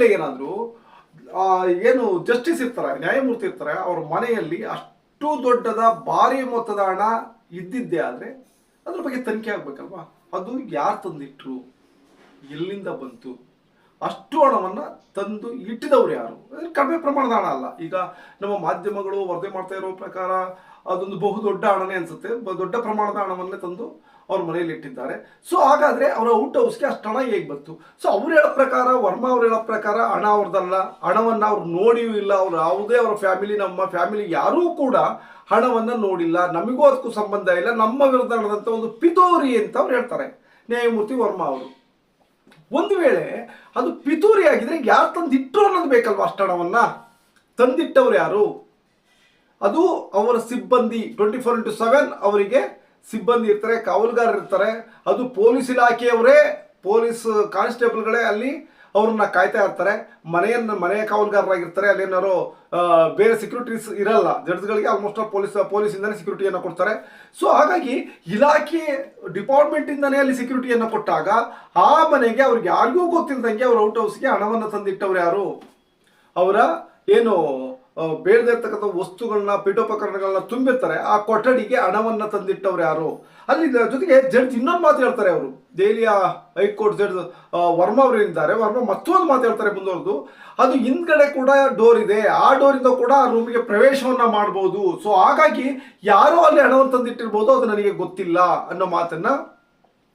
ವೇಳೆ ಏನಾದರೂ ಏನು ಜಸ್ಟಿಸ್ ಇರ್ತಾರೆ, ನ್ಯಾಯಮೂರ್ತಿ ಇರ್ತಾರೆ, ಅವ್ರ ಮನೆಯಲ್ಲಿ ಅಷ್ಟು ದೊಡ್ಡದ ಭಾರಿ ಮೊತ್ತದ ಹಣ ಇದ್ದಿದ್ದೇ ಆದರೆ ಅದ್ರ ಬಗ್ಗೆ ತನಿಖೆ ಆಗ್ಬೇಕಲ್ವಾ? ಅದು ಯಾರು ತಂದಿಟ್ರು? ಎಲ್ಲಿಂದ ಬಂತು? ಅಷ್ಟು ಹಣವನ್ನು ತಂದು ಇಟ್ಟಿದವರು ಯಾರು? ಕಡಿಮೆ ಪ್ರಮಾಣದ ಹಣ ಅಲ್ಲ. ಈಗ ನಮ್ಮ ಮಾಧ್ಯಮಗಳು ವರದಿ ಮಾಡ್ತಾ ಇರೋ ಪ್ರಕಾರ ಅದೊಂದು ಬಹು ದೊಡ್ಡ ಹಣನೇ ಅನ್ಸುತ್ತೆ. ದೊಡ್ಡ ಪ್ರಮಾಣದ ಹಣವನ್ನೇ ತಂದು ಅವ್ರ ಮನೆಯಲ್ಲಿ ಇಟ್ಟಿದ್ದಾರೆ. ಸೊ ಹಾಗಾದ್ರೆ ಅವರ ಔಟ್ ಹೌಸ್ಗೆ ಅಷ್ಟು ಹಣ ಹೇಗೆ ಬಂತು? ಸೊ ಅವ್ರು ಹೇಳೋ ಪ್ರಕಾರ, ವರ್ಮಾ ಅವ್ರು ಹೇಳೋ ಪ್ರಕಾರ ಹಣ ಅವ್ರದ್ದಲ್ಲ ಹಣವನ್ನ ಅವ್ರು ನೋಡಿಯೂ ಇಲ್ಲ. ಅವ್ರು ಯಾವುದೇ ಅವರ ಫ್ಯಾಮಿಲಿ, ನಮ್ಮ ಫ್ಯಾಮಿಲಿ ಯಾರೂ ಕೂಡ ಹಣವನ್ನ ನೋಡಿಲ್ಲ. ನಮಗೂ ಅದಕ್ಕೂ ಸಂಬಂಧ ಇಲ್ಲ. ನಮ್ಮ ವಿರುದ್ಧ ಹಣದಂತ ಒಂದು ಪಿತೋರಿ ಅಂತ ಅವ್ರು ಹೇಳ್ತಾರೆ. ನ್ಯಾಯಮೂರ್ತಿ ವರ್ಮಾ ಅವರು. ಒಂದು ವೇಳೆ ಅದು ಪಿತೂರಿ ಆಗಿದ್ರೆ ಯಾರು ತಂದಿಟ್ಟರು ಅನ್ನೋದು ಬೇಕಲ್ವಾ ಹಣವನ್ನ ತಂದಿಟ್ಟವ್ರು ಯಾರು? ಅದು ಅವರ ಸಿಬ್ಬಂದಿ ಟ್ವೆಂಟಿ ಫೋರ್ ಇಂಟು ಸೆವೆನ್ ಅವರಿಗೆ ಸಿಬ್ಬಂದಿ ಇರ್ತಾರೆ ಕಾವಲುಗಾರರು ಇರ್ತಾರೆ ಅದು ಪೊಲೀಸ್ ಇಲಾಖೆಯವರೇ, ಪೊಲೀಸ್ ಕಾನ್ಸ್ಟೇಬಲ್ಗಳೇ ಅಲ್ಲಿ ಅವ್ರನ್ನ ಕಾಯ್ತಾ ಇರ್ತಾರೆ. ಮನೆಯನ್ನ ಮನೆಯ ಕಾವಲುಗಾರರಾಗಿರ್ತಾರೆ. ಅಲ್ಲೇನಾರು ಬೇರೆ ಸೆಕ್ಯೂರಿಟೀಸ್ ಇರಲ್ಲ. ಜಡ್ಜ್ಗಳಿಗೆ ಆಲ್ಮೋಸ್ಟ್ ಪೊಲೀಸ್ ಪೊಲೀಸಿಂದಲೇ ಸೆಕ್ಯೂರಿಟಿಯನ್ನು ಕೊಡ್ತಾರೆ. ಸೊ ಹಾಗಾಗಿ ಇಲಾಖೆ ಡಿಪಾರ್ಟ್ಮೆಂಟ್ ಇಂದನೇ ಅಲ್ಲಿ ಸೆಕ್ಯೂರಿಟಿಯನ್ನು ಕೊಟ್ಟಾಗ ಆ ಮನೆಗೆ ಅವ್ರಿಗೆ ಯಾರಿಗೂ ಗೊತ್ತಿಲ್ಲದಂಗೆ ಅವ್ರ ಔಟ್ ಹೌಸ್ಗೆ ಹಣವನ್ನು ತಂದಿಟ್ಟವ್ರು ಯಾರು? ಅವರ, ಏನು ಬೇಡದೇ ಇರ್ತಕ್ಕಂಥ ವಸ್ತುಗಳನ್ನ, ಪೀಠೋಪಕರಣಗಳನ್ನ ತುಂಬಿರ್ತಾರೆ. ಆ ಕೊಠಡಿಗೆ ಹಣವನ್ನ ತಂದಿಟ್ಟವ್ರು ಯಾರು? ಅಲ್ಲಿ ಜೊತೆಗೆ ಜಡ್ಜ್ ಇನ್ನೊಂದು ಮಾತು ಹೇಳ್ತಾರೆ ಅವರು. ದೆಹಲಿಯ ಹೈಕೋರ್ಟ್ ಜಡ್ಜ್ ವರ್ಮಾ ಅವರು ಇದ್ದಾರೆ ವರ್ಮಾ ಮತ್ತೊಂದು ಮಾತು ಹೇಳ್ತಾರೆ ಮುಂದುವರೆದು. ಅದು ಹಿಂದ್ಗಡೆ ಕೂಡ ಡೋರ್ ಇದೆ. ಆ ಡೋರಿಂದ ಕೂಡ ಆ ರೂಮಿಗೆ ಪ್ರವೇಶವನ್ನ ಮಾಡಬಹುದು ಸೊ ಹಾಗಾಗಿ ಯಾರೋ ಅಲ್ಲಿ ಹಣವನ್ನು ತಂದಿಟ್ಟಿರ್ಬೋದು, ಅದು ನನಗೆ ಗೊತ್ತಿಲ್ಲ ಅನ್ನೋ ಮಾತನ್ನ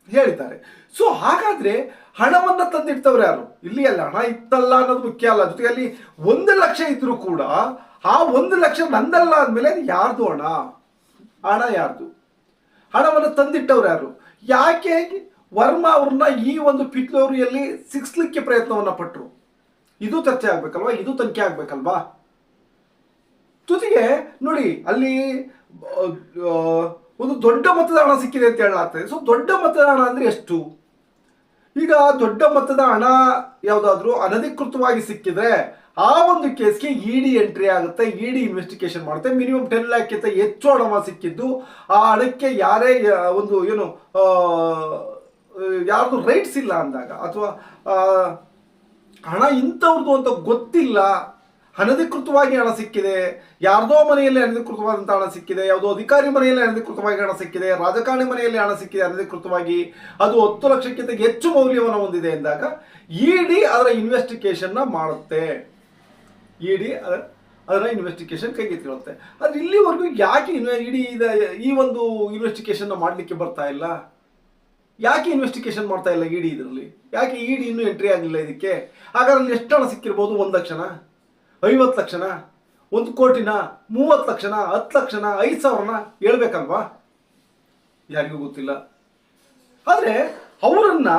ಹೇಳಿದ್ದಾರೆ. ಸೊ ಹಾಗಾದ್ರೆ ಹಣವನ್ನ ತಂದಿಡ್ತವ್ರು ಯಾರು? ಇಲ್ಲಿ ಅಲ್ಲ ಹಣ ಇತ್ತಲ್ಲ ಅನ್ನೋದು ಮುಖ್ಯ ಅಲ್ಲ. ಜೊತೆಗೆ ಅಲ್ಲಿ ಒಂದು ಲಕ್ಷ ಇದ್ರೂ ಕೂಡ ಆ ಒಂದು ಲಕ್ಷ ನಂದಲ್ಲ ಅಂದ್ಮೇಲೆ ಅದು ಯಾರ್ದು ಹಣ? ಹಣ ಯಾರ್ದು? ಹಣವನ್ನು ತಂದಿಟ್ಟವ್ರು ಯಾರು? ಯಾಕೆ ವರ್ಮ ಅವ್ರನ್ನ ಈ ಒಂದು ಪಿತ್ಲೋರಿಯಲ್ಲಿ ಸಿಕ್ಸ್ಲಿಕ್ಕೆ ಪ್ರಯತ್ನವನ್ನ ಪಟ್ಟರು ಇದು ಚರ್ಚೆ ಆಗ್ಬೇಕಲ್ವಾ? ಇದು ತನಿಖೆ ಆಗ್ಬೇಕಲ್ವಾ? ಜೊತೆಗೆ ನೋಡಿ, ಅಲ್ಲಿ ಒಂದು ದೊಡ್ಡ ಮತದಾನ ಸಿಕ್ಕಿದೆ ಅಂತ ಹೇಳಲಾಗ್ತದೆ. ಸೊ ದೊಡ್ಡ ಮತದಾನ ಹಣ ಅಂದ್ರೆ ಎಷ್ಟು? ಈಗ ದೊಡ್ಡ ಮೊತ್ತದ ಹಣ ಯಾವುದಾದ್ರೂ ಅನಧಿಕೃತವಾಗಿ ಸಿಕ್ಕಿದ್ರೆ ಆ ಒಂದು ಕೇಸ್ಗೆ ಇಡಿ ಎಂಟ್ರಿ ಆಗುತ್ತೆ. ಇಡಿ ಇನ್ವೆಸ್ಟಿಗೇಷನ್ ಮಾಡುತ್ತೆ. ಮಿನಿಮಮ್ ಟೆನ್ ಲ್ಯಾಕ್ಕಿಂತ ಹೆಚ್ಚು ಹಣ ಸಿಕ್ಕಿದ್ದು. ಆ ಹಣಕ್ಕೆ ಯಾರೇ ಒಂದು, ಏನು ಯಾರ್ದು ರೈಟ್ಸ್ ಇಲ್ಲ ಅಂದಾಗ ಅಥವಾ ಹಣ ಇಂಥವ್ರದ್ದು ಅಂತ ಗೊತ್ತಿಲ್ಲ ಅನಧಿಕೃತವಾಗಿ ಹಣ ಸಿಕ್ಕಿದೆ, ಯಾರ್ದೋ ಮನೆಯಲ್ಲಿ ಅನಧಿಕೃತವಾದಂಥ ಹಣ ಸಿಕ್ಕಿದೆ, ಯಾವುದೋ ಅಧಿಕಾರಿ ಮನೆಯಲ್ಲಿ ಅನಧಿಕೃತವಾಗಿ ಹಣ ಸಿಕ್ಕಿದೆ, ರಾಜಕಾರಣಿ ಮನೆಯಲ್ಲಿ ಹಣ ಸಿಕ್ಕಿದೆ ಅನಧಿಕೃತವಾಗಿ, ಅದು ಹತ್ತು ಲಕ್ಷಕ್ಕಿಂತ ಹೆಚ್ಚು ಮೌಲ್ಯವನ್ನು ಹೊಂದಿದೆ ಎಂದಾಗ ಇಡಿ ಅದರ ಇನ್ವೆಸ್ಟಿಗೇಷನ್ನ ಮಾಡುತ್ತೆ. ಇಡಿ ಅದರ ಅದರ ಇನ್ವೆಸ್ಟಿಗೇಷನ್ ಕೈಗೆತ್ತಿಕೊಳ್ಳುತ್ತೆ ಆದರೆ ಇಲ್ಲಿವರೆಗೂ ಯಾಕೆ ಇನ್ವೆ ಈ ಒಂದು ಇನ್ವೆಸ್ಟಿಗೇಷನ್ನ ಮಾಡಲಿಕ್ಕೆ ಬರ್ತಾ ಇಲ್ಲ? ಯಾಕೆ ಇನ್ವೆಸ್ಟಿಗೇಷನ್ ಮಾಡ್ತಾ ಇಲ್ಲ ಇಡಿ ಇದರಲ್ಲಿ? ಯಾಕೆ ಇಡಿ ಇನ್ನೂ ಎಂಟ್ರಿ ಆಗಲಿಲ್ಲ ಇದಕ್ಕೆ? ಹಾಗಾದ್ರೆ ಎಷ್ಟು ಹಣ ಸಿಕ್ಕಿರ್ಬೋದು? ಒಂದು ಲಕ್ಷನ? ಐವತ್ತು ಲಕ್ಷನ, ಒಂದು ಕೋಟಿನ, ಮೂವತ್ತು ಲಕ್ಷನ, ಹತ್ತು ಲಕ್ಷನ, ಐದು ಸಾವಿರನ ಹೇಳ್ಬೇಕಲ್ವಾ? ಯಾರಿಗೂ ಗೊತ್ತಿಲ್ಲ. ಆದರೆ ಅವರನ್ನು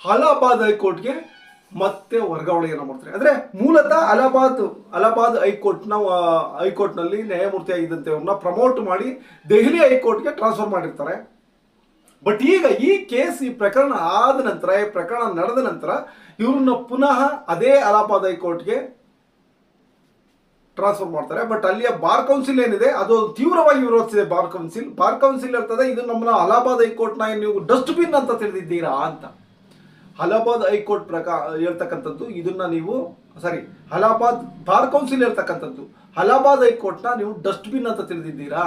ಅಲಹಾಬಾದ್ ಹೈಕೋರ್ಟ್ಗೆ ಮತ್ತೆ ವರ್ಗಾವಣೆಯನ್ನು ಮಾಡ್ತಾರೆ. ಅಂದರೆ ಮೂಲತಃ ಅಲಹಾಬಾದ್ ಅಲಹಾಬಾದ್ ಹೈಕೋರ್ಟ್ನ ಹೈಕೋರ್ಟ್ನಲ್ಲಿ ನ್ಯಾಯಮೂರ್ತಿ ಆಗಿದ್ದಂತೆ ಅವ್ರನ್ನ ಪ್ರಮೋಟ್ ಮಾಡಿ ದೆಹಲಿ ಹೈಕೋರ್ಟ್ಗೆ ಟ್ರಾನ್ಸ್ಫರ್ ಮಾಡಿರ್ತಾರೆ. ಬಟ್ ಈಗ ಈ ಕೇಸ್ ಈ ಪ್ರಕರಣ ಆದ ನಂತರ, ಈ ಪ್ರಕರಣ ನಡೆದ ನಂತರ ಇವ್ರನ್ನ ಪುನಃ ಅದೇ ಅಲಹಾಬಾದ್ ಹೈಕೋರ್ಟ್ಗೆ ಟ್ರಾನ್ಸ್ಫರ್ ಮಾಡ್ತಾರೆ. ಬಟ್ ಅಲ್ಲಿಯ ಬಾರ್ ಕೌನ್ಸಿಲ್ ಏನಿದೆ, ಅದು ತೀವ್ರವಾಗಿ ವಿರೋಧಿಸಿದೆ ಬಾರ್ ಕೌನ್ಸಿಲ್ ಬಾರ್ ಕೌನ್ಸಿಲ್ ಇರ್ತದೆ ಇದು ನಮ್ಮನ್ನ ಅಲಹಾಬಾದ್ ಹೈಕೋರ್ಟ್ನ ನೀವು ಡಸ್ಟ್ಬಿನ್ ಅಂತ ತಿಳಿದಿದ್ದೀರಾ ಅಂತ. ಅಲಹಾಬಾದ್ ಹೈಕೋರ್ಟ್ ಪ್ರಕಾರ ಹೇಳ್ತಕ್ಕಂಥದ್ದು, ಇದನ್ನ ನೀವು ಸಾರಿ ಅಲಹಾಬಾದ್ ಬಾರ್ ಕೌನ್ಸಿಲ್ ಇರ್ತಕ್ಕಂಥದ್ದು ಅಲಹಾಬಾದ್ ಹೈಕೋರ್ಟ್ನ ನೀವು ಡಸ್ಟ್ಬಿನ್ ಅಂತ ತಿಳಿದಿದ್ದೀರಾ?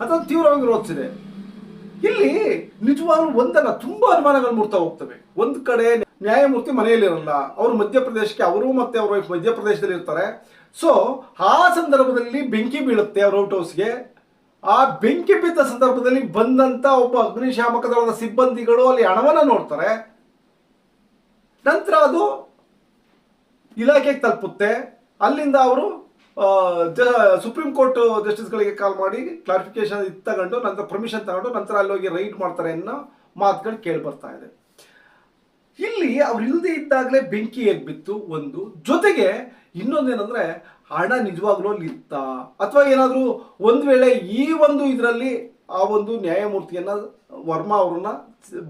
ಅಂತ ತೀವ್ರವಾಗಿ ವಿರೋಧಿಸಿದೆ. ಇಲ್ಲಿ ನಿಜವಾಗ್ಲೂ ಒಂದಲ್ಲ, ತುಂಬಾ ಅನುಮಾನಗಳು ಮೂಡ್ತಾ ಹೋಗ್ತವೆ. ಒಂದ್ ಕಡೆ ನ್ಯಾಯಮೂರ್ತಿ ಮನೆಯಲ್ಲಿರಲ್ಲ ಅವರು ಮಧ್ಯಪ್ರದೇಶಕ್ಕೆ, ಅವರು ಮತ್ತೆ ಅವರು ಮಧ್ಯಪ್ರದೇಶದಲ್ಲಿ ಇರ್ತಾರೆ. ಸೊ ಆ ಸಂದರ್ಭದಲ್ಲಿ ಬೆಂಕಿ ಬೀಳುತ್ತೆ ಅವ್ರ ಔಟ್ ಹೌಸ್ಗೆ ಆ ಬೆಂಕಿ ಬಿದ್ದ ಸಂದರ್ಭದಲ್ಲಿ ಬಂದಂತ ಒಬ್ಬ ಅಗ್ನಿಶಾಮಕ ದಳದ ಸಿಬ್ಬಂದಿಗಳು ಅಲ್ಲಿ ಹಣವನ್ನು ನೋಡ್ತಾರೆ. ನಂತರ ಅದು ಇಲಾಖೆಗೆ ತಲುಪುತ್ತೆ. ಅಲ್ಲಿಂದ ಅವರು ಸುಪ್ರೀಂ ಕೋರ್ಟ್ ಜಸ್ಟಿಸ್ಗಳಿಗೆ ಕಾಲ್ ಮಾಡಿ ಕ್ಲಾರಿಫಿಕೇಶನ್ ಇದು ತಗೊಂಡು, ನಂತರ ಪರ್ಮಿಷನ್ ತಗೊಂಡು, ನಂತರ ಅಲ್ಲಿ ಹೋಗಿ ರೈಡ್ ಮಾಡ್ತಾರೆ ಅನ್ನೋ ಮಾತುಗಳು ಕೇಳಿ ಬರ್ತಾ ಇದೆ. ಇಲ್ಲಿ ಅವ್ರು ಇಲ್ಲದೆ ಇದ್ದಾಗಲೇ ಬೆಂಕಿ ಬಿತ್ತು ಒಂದು. ಜೊತೆಗೆ ಇನ್ನೊಂದೇನಂದ್ರೆ ಹಣ ನಿಜವಾಗ್ಲೂ ಅಲ್ಲಿ ಇತ್ತ ಅಥವಾ ಏನಾದರೂ ಒಂದು ವೇಳೆ ಈ ಒಂದು ಇದರಲ್ಲಿ ಆ ಒಂದು ನ್ಯಾಯಮೂರ್ತಿಯನ್ನ, ವರ್ಮಾ ಅವ್ರನ್ನ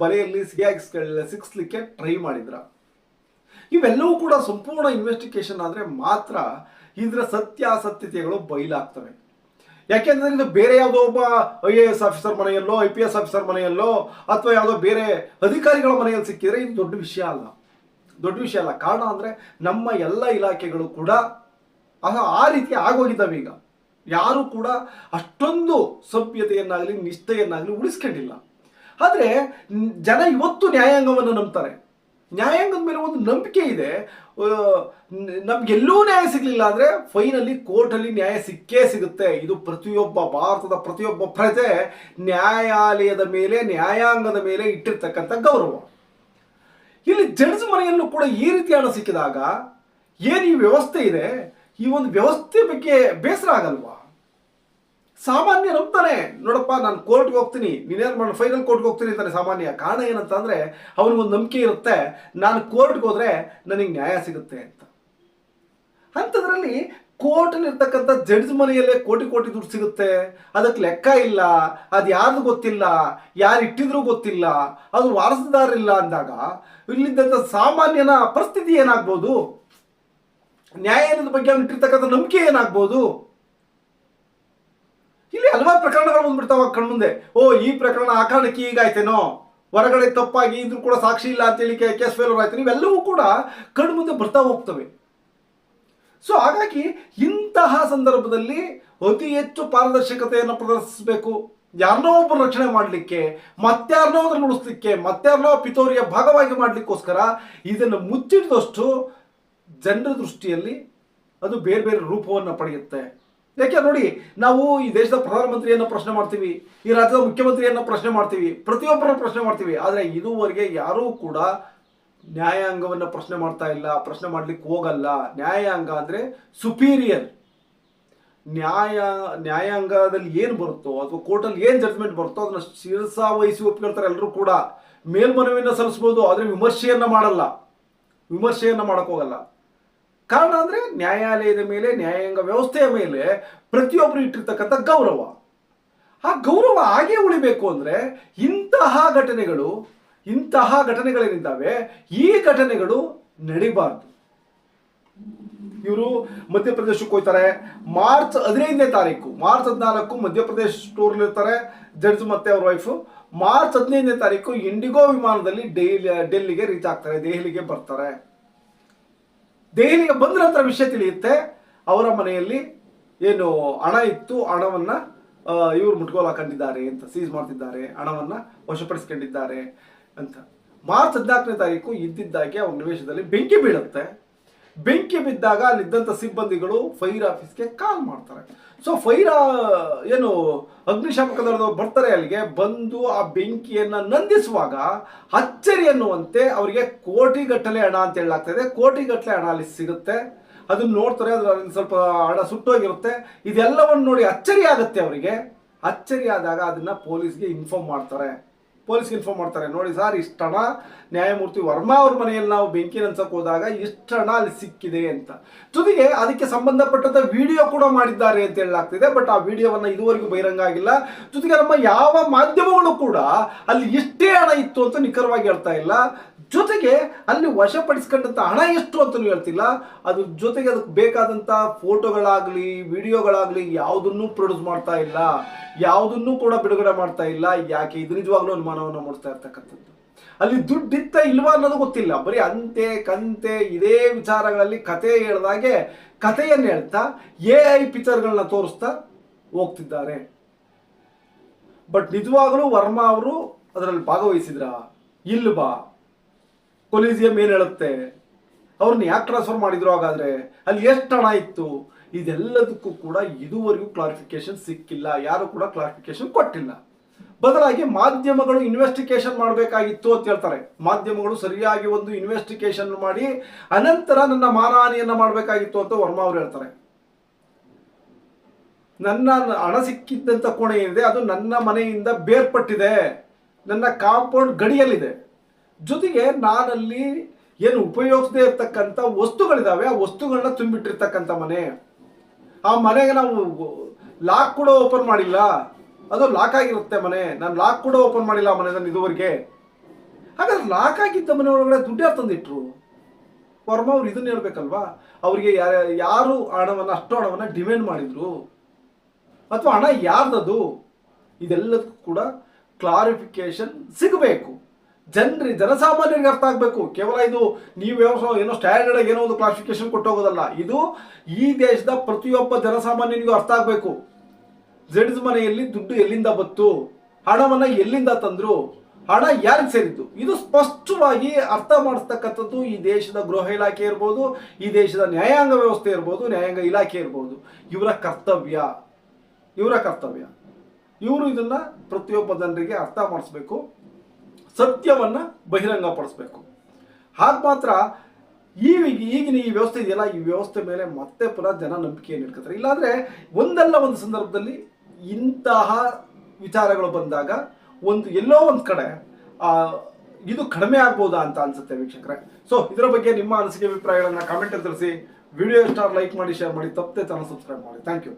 ಬಲೆಯಲ್ಲಿ ಸಿಗಿಯಾಗಿ ಸಿಕ್ಸ್ಲಿಕ್ಕೆ ಟ್ರೈ ಮಾಡಿದ್ರ. ಇವೆಲ್ಲವೂ ಕೂಡ ಸಂಪೂರ್ಣ ಇನ್ವೆಸ್ಟಿಗೇಷನ್ ಆದರೆ ಮಾತ್ರ ಇದರ ಸತ್ಯಾಸತ್ಯತೆಗಳು ಬಯಲಾಗ್ತವೆ. ಯಾಕೆಂದ್ರೆ ಇದು ಬೇರೆ ಯಾವುದೋ ಒಬ್ಬ ಐ ಎ ಎಸ್ ಆಫೀಸರ್ ಮನೆಯಲ್ಲೋ, ಐ ಪಿ ಎಸ್ ಆಫೀಸರ್ ಮನೆಯಲ್ಲೋ, ಅಥವಾ ಯಾವುದೋ ಬೇರೆ ಅಧಿಕಾರಿಗಳ ಮನೆಯಲ್ಲಿ ಸಿಕ್ಕಿದ್ರೆ ಇದು ದೊಡ್ಡ ವಿಷಯ ಅಲ್ಲ. ದೊಡ್ಡ ವಿಷಯ ಅಲ್ಲ. ಕಾರಣ ಅಂದರೆ ನಮ್ಮ ಎಲ್ಲ ಇಲಾಖೆಗಳು ಕೂಡ ಆ- ರೀತಿ ಆಗೋಗಿದ್ದಾವೆ ಈಗ. ಯಾರು ಕೂಡ ಅಷ್ಟೊಂದು ಸಭ್ಯತೆಯನ್ನಾಗಲಿ ನಿಷ್ಠೆಯನ್ನಾಗಲಿ ಉಳಿಸ್ಕೊಂಡಿಲ್ಲ. ಆದರೆ ಜನ ಇವತ್ತು ನ್ಯಾಯಾಂಗವನ್ನು ನಂಬ್ತಾರೆ. ನ್ಯಾಯಾಂಗದ ಮೇಲೆ ಒಂದು ನಂಬಿಕೆ ಇದೆ. ನಮ್ಗೆಲ್ಲೂ ನ್ಯಾಯ ಸಿಗಲಿಲ್ಲ ಅಂದರೆ ಫೈನಲಿ ಕೋರ್ಟಲ್ಲಿ ನ್ಯಾಯ ಸಿಕ್ಕೇ ಸಿಗುತ್ತೆ. ಇದು ಪ್ರತಿಯೊಬ್ಬ ಭಾರತದ ಪ್ರತಿಯೊಬ್ಬ ಪ್ರಜೆ ನ್ಯಾಯಾಲಯದ ಮೇಲೆ, ನ್ಯಾಯಾಂಗದ ಮೇಲೆ ಇಟ್ಟಿರ್ತಕ್ಕಂಥ ಗೌರವ. ಇಲ್ಲಿ ಜಡ್ಜ್ ಮನೆಯಲ್ಲೂ ಕೂಡ ಈ ರೀತಿ ಹಣ ಸಿಕ್ಕಿದಾಗ ಏನು ಈ ವ್ಯವಸ್ಥೆ ಇದೆ? ಈ ಒಂದು ವ್ಯವಸ್ಥೆ ಬಗ್ಗೆ ಬೇಸರ ಆಗಲ್ವಾ? ಸಾಮಾನ್ಯ ನಂಬ್ತಾನೆ. ನೋಡಪ್ಪ, ನಾನು ಕೋರ್ಟ್ಗೆ ಹೋಗ್ತೀನಿ. ನೀನೇನು ಮಾಡಿ ಫೈನಲ್ ಕೋರ್ಟ್ಗೆ ಹೋಗ್ತೀನಿ ಅಂತಾನೆ ಸಾಮಾನ್ಯ. ಕಾರಣ ಏನಂತ ಅಂದರೆ, ಅವನಿಗೊಂದು ನಂಬಿಕೆ ಇರುತ್ತೆ. ನಾನು ಕೋರ್ಟ್ಗೆ ಹೋದ್ರೆ ನನಗೆ ನ್ಯಾಯ ಸಿಗುತ್ತೆ ಅಂತ. ಅಂಥದ್ರಲ್ಲಿ ಕೋರ್ಟಲ್ಲಿ ಇರ್ತಕ್ಕಂಥ ಜಡ್ಜ್ ಮನೆಯಲ್ಲೇ ಕೋಟಿ ಕೋಟಿ ದುಡ್ಡು ಸಿಗುತ್ತೆ. ಅದಕ್ಕೆ ಲೆಕ್ಕ ಇಲ್ಲ. ಅದು ಯಾರ್ದು ಗೊತ್ತಿಲ್ಲ. ಯಾರು ಇಟ್ಟಿದ್ರೂ ಗೊತ್ತಿಲ್ಲ. ಅದು ವಾರಸದಾರಿಲ್ಲ ಅಂದಾಗ, ಇಲ್ಲಿದ್ದಂಥ ಸಾಮಾನ್ಯನ ಪರಿಸ್ಥಿತಿ ಏನಾಗ್ಬೋದು? ನ್ಯಾಯಾಲಯದ ಬಗ್ಗೆ ಅವ್ನು ಇಟ್ಟಿರ್ತಕ್ಕಂಥ ನಂಬಿಕೆ ಏನಾಗ್ಬೋದು? ಇಲ್ಲಿ ಹಲವಾರು ಪ್ರಕರಣಗಳು ಬಂದ್ಬಿಡ್ತಾವ ಕಣ್ಮುಂದೆ. ಓ, ಈ ಪ್ರಕರಣ ಆ ಕಾರಣಕ್ಕೆ ಹೀಗಾಯ್ತೇನೋ ಹೊರಗಡೆ ತಪ್ಪಾಗಿ ಇದ್ರೂ ಕೂಡ ಸಾಕ್ಷಿ ಇಲ್ಲ ಅಂತೇಳಿ ಕೇಸ್ ಫೇಲರ್ ಆಯ್ತು ಇವೆಲ್ಲವೂ ಕೂಡ ಕಣ್ಮುಂದೆ ಬರ್ತಾ ಹೋಗ್ತವೆ. ಸೊ ಹಾಗಾಗಿ ಇಂತಹ ಸಂದರ್ಭದಲ್ಲಿ ಅತಿ ಹೆಚ್ಚು ಪಾರದರ್ಶಕತೆಯನ್ನು ಪ್ರದರ್ಶಿಸಬೇಕು. ಯಾರನ್ನೋ ಒಬ್ಬರು ರಕ್ಷಣೆ ಮಾಡಲಿಕ್ಕೆ ಮತ್ತಾರನೋ ಅದನ್ನು ಉಳಿಸ್ಲಿಕ್ಕೆ ಮತ್ತಾರನೋ ಪಿತೋರಿಯ ಭಾಗವಾಗಿ ಮಾಡಲಿಕ್ಕೋಸ್ಕರ ಇದನ್ನು ಮುಚ್ಚಿಡಿದಷ್ಟು ಜನರ ದೃಷ್ಟಿಯಲ್ಲಿ ಅದು ಬೇರೆ ಬೇರೆ ರೂಪವನ್ನು ಪಡೆಯುತ್ತೆ. ಯಾಕೆ ನೋಡಿ, ನಾವು ಈ ದೇಶದ ಪ್ರಧಾನಮಂತ್ರಿಯನ್ನು ಪ್ರಶ್ನೆ ಮಾಡ್ತೀವಿ, ಈ ರಾಜ್ಯದ ಮುಖ್ಯಮಂತ್ರಿಯನ್ನು ಪ್ರಶ್ನೆ ಮಾಡ್ತೀವಿ, ಪ್ರತಿಯೊಬ್ಬರನ್ನು ಪ್ರಶ್ನೆ ಮಾಡ್ತೀವಿ. ಆದರೆ ಇದುವರೆಗೆ ಯಾರೂ ಕೂಡ ನ್ಯಾಯಾಂಗವನ್ನು ಪ್ರಶ್ನೆ ಮಾಡ್ತಾ ಇಲ್ಲ, ಪ್ರಶ್ನೆ ಮಾಡ್ಲಿಕ್ಕೆ ಹೋಗಲ್ಲ. ನ್ಯಾಯಾಂಗ ಅಂದರೆ ಸುಪೀರಿಯರ್ ನ್ಯಾಯ, ನ್ಯಾಯಾಂಗದಲ್ಲಿ ಏನು ಬರುತ್ತೋ ಅಥವಾ ಕೋರ್ಟಲ್ಲಿ ಏನು ಜಡ್ಜ್ಮೆಂಟ್ ಬರುತ್ತೋ, ಅದನ್ನ ಶಿರಸ ವಹಿಸಿ ಒಪ್ಕೊಳ್ತಾರೆ ಎಲ್ಲರೂ ಕೂಡ. ಮೇಲ್ಮನವಿಯನ್ನು ಸಲ್ಲಿಸ್ಬೋದು, ಆದರೆ ವಿಮರ್ಶೆಯನ್ನ ಮಾಡಲ್ಲ. ವಿಮರ್ಶೆಯನ್ನ ಮಾಡಕ್ ಹೋಗಲ್ಲ. ಕಾರಣ ಅಂದ್ರೆ ನ್ಯಾಯಾಲಯದ ಮೇಲೆ, ನ್ಯಾಯಾಂಗ ವ್ಯವಸ್ಥೆಯ ಮೇಲೆ ಪ್ರತಿಯೊಬ್ಬರು ಇಟ್ಟಿರ್ತಕ್ಕಂಥ ಗೌರವ. ಆ ಗೌರವ ಹಾಗೆ ಉಳಿಬೇಕು ಅಂದ್ರೆ ಇಂತಹ ಘಟನೆಗಳು, ಇಂತಹ ಘಟನೆಗಳೇನಿದ್ದಾವೆ, ಈ ಘಟನೆಗಳು ನಡಿಬಾರ್ದು. ಇವರು ಮಧ್ಯಪ್ರದೇಶಕ್ಕೆ ಹೋಗ್ತಾರೆ. ಮಾರ್ಚ್ ಹದಿನೈದನೇ ತಾರೀಕು, ಮಾರ್ಚ್ ಹದಿನಾಲ್ಕು ಮಧ್ಯಪ್ರದೇಶ ಟೂರ್ ಇರ್ತಾರೆ ಜಡ್ಜ್ ಮತ್ತೆ ಅವ್ರ ವೈಫು ಮಾರ್ಚ್ ಹದಿನೈದನೇ ತಾರೀಕು ಇಂಡಿಗೋ ವಿಮಾನದಲ್ಲಿ ಡೈಲಿ ಡೆಲ್ಲಿಗೆ ರೀಚ್ ಆಗ್ತಾರೆ, ದೆಹಲಿಗೆ ಬರ್ತಾರೆ. ದೆಹಲಿಗೆ ಬಂದ ನಂತರ ವಿಷಯ ತಿಳಿಯುತ್ತೆ. ಅವರ ಮನೆಯಲ್ಲಿ ಏನು ಹಣ ಇತ್ತು, ಹಣವನ್ನ ಇವರು ಇವ್ರು ಮುಟ್ಗೋಲ್ ಹಾಕೊಂಡಿದ್ದಾರೆ ಅಂತ ಸೀಸ್ ಮಾಡ್ತಿದ್ದಾರೆ, ಹಣವನ್ನ ವಶಪಡಿಸ್ಕೊಂಡಿದ್ದಾರೆ ಅಂತ. ಮಾರ್ಚ್ ಹದಿನಾಲ್ಕನೇ ತಾರೀಕು ಇದ್ದಿದ್ದಾಗೆ ಅವ್ರ ನಿವೇಶದಲ್ಲಿ ಬೆಂಕಿ ಬೀಳುತ್ತೆ. ಬೆಂಕಿ ಬಿದ್ದಾಗ ಅಲ್ಲಿದ್ದಂಥ ಸಿಬ್ಬಂದಿಗಳು ಫೈರ್ ಆಫೀಸ್ಗೆ ಕಾಲ್ ಮಾಡ್ತಾರೆ. ಸೊ ಫೈರ್, ಏನು ಅಗ್ನಿಶಾಮಕ ದಳದವರು ಬರ್ತಾರೆ ಅಲ್ಲಿಗೆ, ಬಂದು ಆ ಬೆಂಕಿಯನ್ನು ನಂದಿಸುವಾಗ ಅಚ್ಚರಿ ಅನ್ನುವಂತೆ ಅವರಿಗೆ ಕೋಟಿಗಟ್ಟಲೆ ಹಣ ಅಂತ ಹೇಳಲಾಗ್ತದೆ. ಕೋಟಿಗಟ್ಟಲೆ ಹಣ ಅಲ್ಲಿ ಸಿಗುತ್ತೆ. ಅದನ್ನ ನೋಡ್ತಾರೆ, ಅದರಲ್ಲಿ ಸ್ವಲ್ಪ ಹಣ ಸುಟ್ಟೋಗಿರುತ್ತೆ. ಇದೆಲ್ಲವನ್ನು ನೋಡಿ ಅಚ್ಚರಿ ಆಗುತ್ತೆ ಅವರಿಗೆ. ಅಚ್ಚರಿ ಆದಾಗ ಅದನ್ನ ಪೊಲೀಸ್ಗೆ ಇನ್ಫಾರ್ಮ್ ಮಾಡ್ತಾರೆ. ಪೊಲೀಸ್ಗೆ ಇನ್ಫಾರ್ಮ್ ಮಾಡ್ತಾರೆ. ನೋಡಿ ಸರ್, ಇಷ್ಟು ಹಣ ನ್ಯಾಯಮೂರ್ತಿ ವರ್ಮಾ ಅವ್ರ ಮನೆಯಲ್ಲಿ ನಾವು ಬೆಂಕಿ ನನ್ಸಕ್ಕೆ ಹೋದಾಗ ಇಷ್ಟು ಹಣ ಅಲ್ಲಿ ಸಿಕ್ಕಿದೆ ಅಂತ. ಜೊತೆಗೆ ಅದಕ್ಕೆ ಸಂಬಂಧಪಟ್ಟಂತ ವಿಡಿಯೋ ಕೂಡ ಮಾಡಿದ್ದಾರೆ ಅಂತ ಹೇಳಲಾಗ್ತಿದೆ. ಬಟ್ ಆ ವಿಡಿಯೋವನ್ನ ಇದುವರೆಗೂ ಬಹಿರಂಗ ಆಗಿಲ್ಲ. ಜೊತೆಗೆ ನಮ್ಮ ಯಾವ ಮಾಧ್ಯಮಗಳು ಕೂಡ ಅಲ್ಲಿ ಇಷ್ಟೇ ಹಣ ಇತ್ತು ಅಂತ ನಿಖರವಾಗಿ ಹೇಳ್ತಾ ಇಲ್ಲ. ಜೊತೆಗೆ ಅಲ್ಲಿ ವಶಪಡಿಸ್ಕೊಂಡಂತ ಹಣ ಎಷ್ಟು ಅಂತಲೂ ಹೇಳ್ತಿಲ್ಲ. ಅದ್ರ ಜೊತೆಗೆ ಅದಕ್ಕೆ ಬೇಕಾದಂತ ಫೋಟೋಗಳಾಗ್ಲಿ, ವಿಡಿಯೋಗಳಾಗ್ಲಿ ಯಾವುದನ್ನೂ ಪ್ರೊಡ್ಯೂಸ್ ಮಾಡ್ತಾ ಇಲ್ಲ. ಯಾವುದನ್ನೂ ಕೂಡ ಬಿಡುಗಡೆ ಮಾಡ್ತಾ ಇಲ್ಲ. ಯಾಕೆ? ಇದು ನಿಜವಾಗ್ಲೂ ಅನುಮಾನವನ್ನು ಮೂಡಿಸ್ತಾ ಇರ್ತಕ್ಕಂಥದ್ದು. ಅಲ್ಲಿ ದುಡ್ಡಿತ್ತ ಇಲ್ವಾ ಅನ್ನೋದು ಗೊತ್ತಿಲ್ಲ. ಬರೀ ಅಂತೆ, ಕಂತೆ, ಇದೇ ವಿಚಾರಗಳಲ್ಲಿ ಕತೆ ಹೇಳ್ದಾಗೆ ಕಥೆಯನ್ನು ಹೇಳ್ತಾ, ಎ ಐ ಪಿಕ್ಚರ್ಗಳನ್ನ ತೋರಿಸ್ತಾ ಹೋಗ್ತಿದ್ದಾರೆ. ಬಟ್ ನಿಜವಾಗಲೂ ವರ್ಮಾ ಅವರು ಅದರಲ್ಲಿ ಭಾಗವಹಿಸಿದ್ರ? ಇಲ್ವಾ ಕೊಲೀಸಿಯಂ ಏನು ಹೇಳುತ್ತೆ? ಅವ್ರನ್ನ ಯಾಕೆ ಟ್ರಾನ್ಸ್ಫರ್ ಮಾಡಿದ್ರು ಹಾಗಾದ್ರೆ? ಅಲ್ಲಿ ಎಷ್ಟು ಹಣ ಇತ್ತು? ಇದೆಲ್ಲದಕ್ಕೂ ಕೂಡ ಇದುವರೆಗೂ ಕ್ಲಾರಿಫಿಕೇಶನ್ ಸಿಕ್ಕಿಲ್ಲ. ಯಾರು ಕೂಡ ಕ್ಲಾರಿಫಿಕೇಶನ್ ಕೊಟ್ಟಿಲ್ಲ. ಬದಲಾಗಿ ಮಾಧ್ಯಮಗಳು ಇನ್ವೆಸ್ಟಿಗೇಷನ್ ಮಾಡಬೇಕಾಗಿತ್ತು ಅಂತ ಹೇಳ್ತಾರೆ. ಮಾಧ್ಯಮಗಳು ಸರಿಯಾಗಿ ಒಂದು ಇನ್ವೆಸ್ಟಿಗೇಷನ್ ಮಾಡಿ ಅನಂತರ ನನ್ನ ಮಾನಹಾನಿಯನ್ನ ಮಾಡಬೇಕಾಗಿತ್ತು ಅಂತ ವರ್ಮಾ ಅವರು ಹೇಳ್ತಾರೆ. ನನ್ನ ಹಣ ಸಿಕ್ಕಿದ್ದಂಥ ಕೋಣೆ ಏನಿದೆ? ಅದು ನನ್ನ ಮನೆಯಿಂದ ಬೇರ್ಪಟ್ಟಿದೆ. ನನ್ನ ಕಾಂಪೌಂಡ್ ಗಡಿಯಲ್ಲಿದೆ. ಜೊತೆಗೆ ನಾನಲ್ಲಿ ಏನು ಉಪಯೋಗಿಸದೇ ಇರ್ತಕ್ಕಂಥ ವಸ್ತುಗಳಿದಾವೆ, ಆ ವಸ್ತುಗಳನ್ನ ತುಂಬಿಟ್ಟಿರ್ತಕ್ಕಂಥ ಮನೆ. ಆ ಮನೆಗೆ ನಾವು ಲಾಕ್ ಕೂಡ ಓಪನ್ ಮಾಡಿಲ್ಲ. ಅದು ಲಾಕ್ ಆಗಿರುತ್ತೆ ಮನೆ. ನಾನು ಲಾಕ್ ಕೂಡ ಓಪನ್ ಮಾಡಿಲ್ಲ ಆ ಇದುವರೆಗೆ. ಹಾಗಾದ್ರೆ ಲಾಕ್ ಆಗಿದ್ದ ಮನೆ ಒಳಗಡೆ ದುಡ್ಡು ತಂದಿಟ್ರು? ವರ್ಮ ಅವ್ರು ಇದನ್ನ ಹೇಳ್ಬೇಕಲ್ವಾ? ಅವರಿಗೆ ಯಾರು ಹಣವನ್ನು, ಅಷ್ಟು ಹಣವನ್ನು ಡಿಮ್ಯಾಂಡ್ ಮಾಡಿದ್ರು? ಅಥವಾ ಹಣ ಯಾರ್ದದು? ಇದೆಲ್ಲದಕ್ಕೂ ಕೂಡ ಕ್ಲಾರಿಫಿಕೇಶನ್ ಸಿಗಬೇಕು. ಜನರಿ, ಜನಸಾಮಾನ್ಯರಿಗೆ ಅರ್ಥ ಆಗಬೇಕು. ಕೇವಲ ಇದು ನೀವು ವ್ಯವಸಾಯ ಏನೋ ಸ್ಟ್ಯಾಂಡರ್ಡ್ ಏನೋ ಒಂದು ಕ್ಲಾಸಿಫಿಕೇಶನ್ ಕೊಟ್ಟು ಹೋಗೋದಲ್ಲ ಇದು ಈ ದೇಶದ ಪ್ರತಿಯೊಬ್ಬ ಜನಸಾಮಾನ್ಯನಿಗೂ ಅರ್ಥ ಆಗಬೇಕು. ಜಡ್ಜ್ ಮನೆಯಲ್ಲಿ ದುಡ್ಡು ಎಲ್ಲಿಂದ ಬತ್ತು ಹಣವನ್ನ ಎಲ್ಲಿಂದ ತಂದ್ರು? ಹಣ ಯಾರಿಗೆ ಸೇರಿದ್ದು? ಇದು ಸ್ಪಷ್ಟವಾಗಿ ಅರ್ಥ ಮಾಡಿಸ್ತಕ್ಕಂಥದ್ದು ಈ ದೇಶದ ಗೃಹ ಇಲಾಖೆ ಇರ್ಬೋದು, ಈ ದೇಶದ ನ್ಯಾಯಾಂಗ ವ್ಯವಸ್ಥೆ ಇರ್ಬೋದು, ನ್ಯಾಯಾಂಗ ಇಲಾಖೆ ಇರ್ಬೋದು. ಇವರ ಕರ್ತವ್ಯ. ಇವರ ಕರ್ತವ್ಯ. ಇವರು ಇದನ್ನ ಪ್ರತಿಯೊಬ್ಬ ಜನರಿಗೆ ಅರ್ಥ ಮಾಡಿಸ್ಬೇಕು. ಸತ್ಯವನ್ನ ಬಹಿರಂಗಪಡಿಸ್ಬೇಕು. ಹಾಗೆ ಮಾತ್ರ ಈ ಈಗಿನ ಈ ವ್ಯವಸ್ಥೆ ಇದೆಯಲ್ಲ, ಈ ವ್ಯವಸ್ಥೆ ಮೇಲೆ ಮತ್ತೆ ಪುನಃ ಜನ ನಂಬಿಕೆಯನ್ನು ಇಟ್ಕೋತಾರೆ. ಇಲ್ಲಾಂದ್ರೆ ಒಂದಲ್ಲ ಒಂದು ಸಂದರ್ಭದಲ್ಲಿ ಇಂತಹ ವಿಚಾರಗಳು ಬಂದಾಗ ಒಂದು ಎಲ್ಲೋ ಒಂದು ಕಡೆ ಇದು ಕಡಿಮೆ ಆಗ್ಬೋದಾ ಅಂತ ಅನ್ಸುತ್ತೆ ವೀಕ್ಷಕರೇ. ಸೊ ಇದರ ಬಗ್ಗೆ ನಿಮ್ಮ ಅನಿಸಿಕೆ, ಅಭಿಪ್ರಾಯಗಳನ್ನು ಕಾಮೆಂಟ್ ತಿಳಿಸಿ. ವಿಡಿಯೋ ಸ್ಟಾರ್ ಲೈಕ್ ಮಾಡಿ ಶೇರ್ ಮಾಡಿ. ತಪ್ಪದೆ ಚಾನಲ್ ಸಬ್ಸ್ಕ್ರೈಬ್ ಮಾಡಿ. Thank you